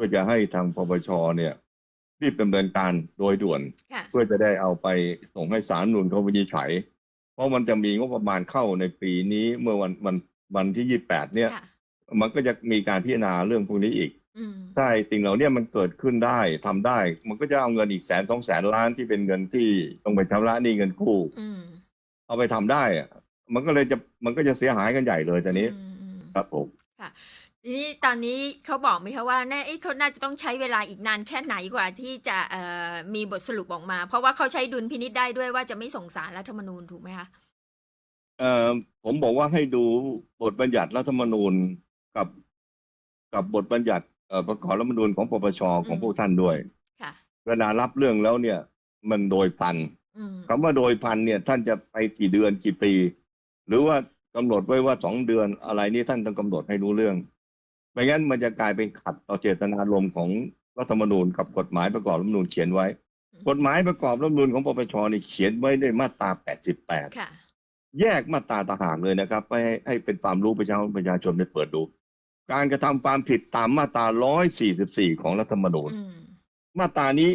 พื่อจะให้ทางปปชเนี่ย รีบดำเนินการโดยด่วนค่ะเพื่อจะได้เอาไปส่งให้ศาลรัฐธรรมนูนเขาวินิจฉัย เพราะมันจะมีงบประมาณเข้าในปีนี้เมื่อวันวันวันที่ยี่แปดเนี่ยค่ะมันก็จะมีการพิจารณาเรื่องพวกนี้อีกอืมถ้าไอ้สิ่งเหล่านี้มันเกิดขึ้นได้ทำได้ มันก็จะเอาเงินอีกแสนสองแสนล้านที่เป็นเงินที่ต้องไปชำระหนี้เงินกู้อืมเอาไปทำได้อะมันก็เลยจะมันก็จะเสียหายกันใหญ่เลยตอนนี้อืมอืมครับผม ทีนี้ตอนนี้เขาบอกไหมคะว่าน่าเอ๊ะเขาน่าจะต้องใช้เวลาอีกนานแค่ไหนกว่าที่จะเอ่อมีบทสรุปออกมา เพราะว่าเขาใช้ดุลพินิษได้ด้วยว่าจะไม่ส่งสารรัฐธรรมนูญถูกไหมคะเอ่อผมบอกว่าให้ดูบทบัญญัติรัฐธรรมนูญกับกับบทบัญญัติเอ่อประกอบรัฐธรรมนูญของปปชของพวกท่านด้วยค่ะเวลารับเรื่องแล้วเนี่ย มันโดยพันอืมคำว่าโดยพันเนี่ย ท่านจะไปกี่เดือนกี่ปี หรือว่ากำหนดไว้ว่าสองเดือนอะไรนี่ท่านต้องกำหนดให้รู้เรื่อง ไม่งั้นมันจะกลายเป็นขัดต่อเจตนารมณ์ของรัฐธรรมนูญกับกฎหมายประกอบรัฐธรรมนูญเขียนไว้ กฎหมายประกอบรัฐธรรมนูญของปปชนี่เขียนไว้ในมาตรา 88ค่ะแยกมาตราต่างหากเลยนะครับให้ให้เป็นความรู้ประชาชนประชาชนได้เปิดดู การกระทำความผิดตามมาตรา 144 ของรัฐธรรมนูญอืมมาตรานี้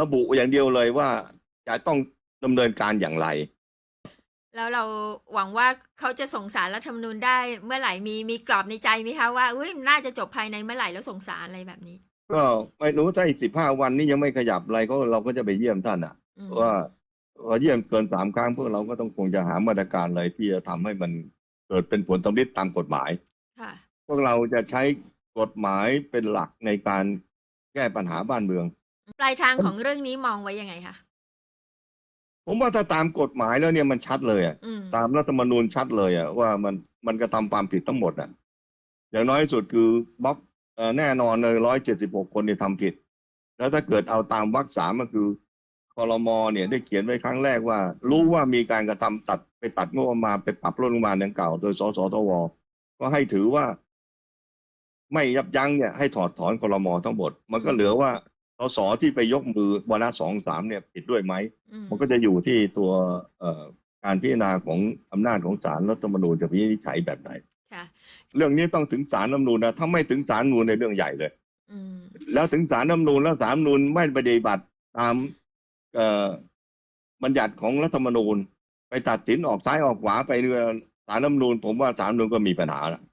ระบุอย่างเดียวเลยว่าจะต้องดำเนินการอย่างไร แล้วเราหวังว่าเขาจะส่งสารรัฐธรรมนูญได้เมื่อไหร่มีมีกรอบในใจไหมคะว่าอุ้ยน่าจะจบภายในเมื่อไหร่แล้วส่งสารอะไรแบบนี้ ก็ก็ไม่รู้ถ้าอีกสิบห้าวันนี้ยังไม่ขยับอะไรก็เราก็จะไปเยี่ยมท่านอะอืมว่าว่าเยี่ยมเกินสามครั้งพวกเราก็ต้องคงจะหามาตรการอะไรที่จะทำให้มันเกิดเป็นผลสำลิดตามกฎหมายค่ะพวกเราจะใช้กฎหมายเป็นหลักในการแก้ปัญหาบ้านเมือง ปลายทางของเรื่องนี้มองไว้ยังไงคะ ผมว่าถ้าตามกฎหมายแล้วเนี่ยมันชัดเลยอะอืมตามรัฐธรรมนูญชัดเลยอะว่ามันมันกระทำความผิดทั้งหมดอะอย่างน้อยที่สุดคือบล็อกเอ่อแน่นอนเลยร้อยเจ็ดสิบหกคนที่ทำผิด แล้วถ้าเกิดเอาตามวรรคสามก็คือคอรมอเนี่ยได้เขียนไว้ครั้งแรกว่า รู้ว่ามีการกระทำตัดไปตัดงบประมาณไปปรับลดลงมาดังเก่าโดยสสทว ก็ให้ถือว่า ไม่ยับยั้งเนี่ยให้ถอดถอนคอรมอทั้งหมด มันก็เหลือว่า สสที่ไปยกมือวาระสองสามเนี่ยผิดด้วยไหมอืมมันก็จะอยู่ที่ตัวเอ่อการพิจารณาของอำนาจของศาลรัฐธรรมนูญจะวินิจฉัยแบบไหนค่ะเรื่องนี้ต้องถึงศาลรัฐธรรมนูญนะถ้าไม่ถึงศาลรัฐธรรมนูญในเรื่องใหญ่เลยอืมแล้วถึงศาลรัฐธรรมนูญแล้วศาลรัฐธรรมนูญไม่ปฏิบัติตามเอ่อบัญญัติของรัฐธรรมนูญ ไปตัดสินออกซ้ายออกขวาไปเรือศาลรัฐธรรมนูญผมว่าศาลรัฐธรรมนูญก็มีปัญหาละอืม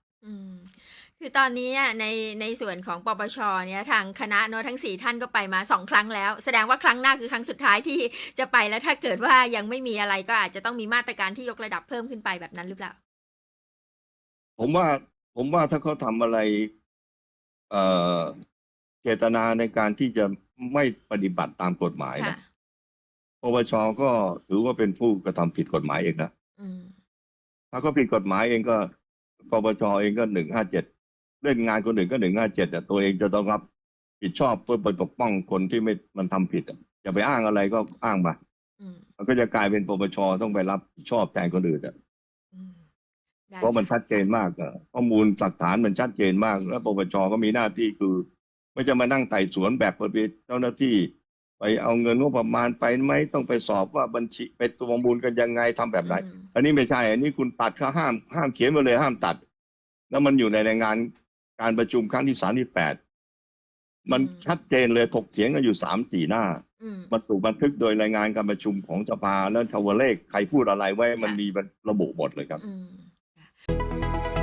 คือตอนนี้อะในในส่วนของปปชเนี่ยทางคณะเนอะทั้งสี่ท่านก็ไปมาสองครั้งแล้ว แสดงว่าครั้งหน้าคือครั้งสุดท้ายที่จะไปแล้วถ้าเกิดว่ายังไม่มีอะไรก็อาจจะต้องมีมาตรการที่ยกระดับเพิ่มขึ้นไปแบบนั้นหรือเปล่า ผมว่าผมว่าถ้าเขาทำอะไร เอ่อเจตนาในการที่จะไม่ปฏิบัติตามกฎหมายค่ะนะปปชก็ถือว่าเป็นผู้กระทำผิดกฎหมายเองนะอืมถ้าเขาผิดกฎหมายเองก็ปปชเองก็หนึ่งห้าเจ็ด เล่นงานคนอื่นก็หนึ่งห้าเจ็ดแต่ตัวเองจะต้องรับผิดชอบเพื่อไปปกป้องคนที่ไม่มันทำผิดอะอย่าไปอ้างอะไรก็อ้างมาอืมมันก็จะกลายเป็นปปชต้องไปรับผิดชอบแทนคนอื่นอะอืมได้เพราะมันค่ชัดเจนมากอะข้อมูลหลักฐานมันชัดเจนมาก แล้วปปชก็มีหน้าที่คือ ไม่จะมานั่งไต่สวนแบบประเภทเจ้าหน้าที่ไปเอาเงินงบประมาณไปไหมต้องไปสอบว่าบัญชีไปตัวประมูลกันยังไงทำแบบไหนอืมอันนี้ไม่ใช่ อันนี้คุณตัดเขาห้ามห้ามเขียนมาเลยห้ามตัด แล้วมันอยู่ในรายงาน การประชุมครั้งที่สามที่แปดมันชัดเจนเลยถกเถียงกันอยู่สามสี่หน้าอืมมันถูกบันทึกโดยรายงานการประชุมของสภาแล้วชาวเลขใครพูดอะไรไว้มันมีระบุหมดเลยครับอืม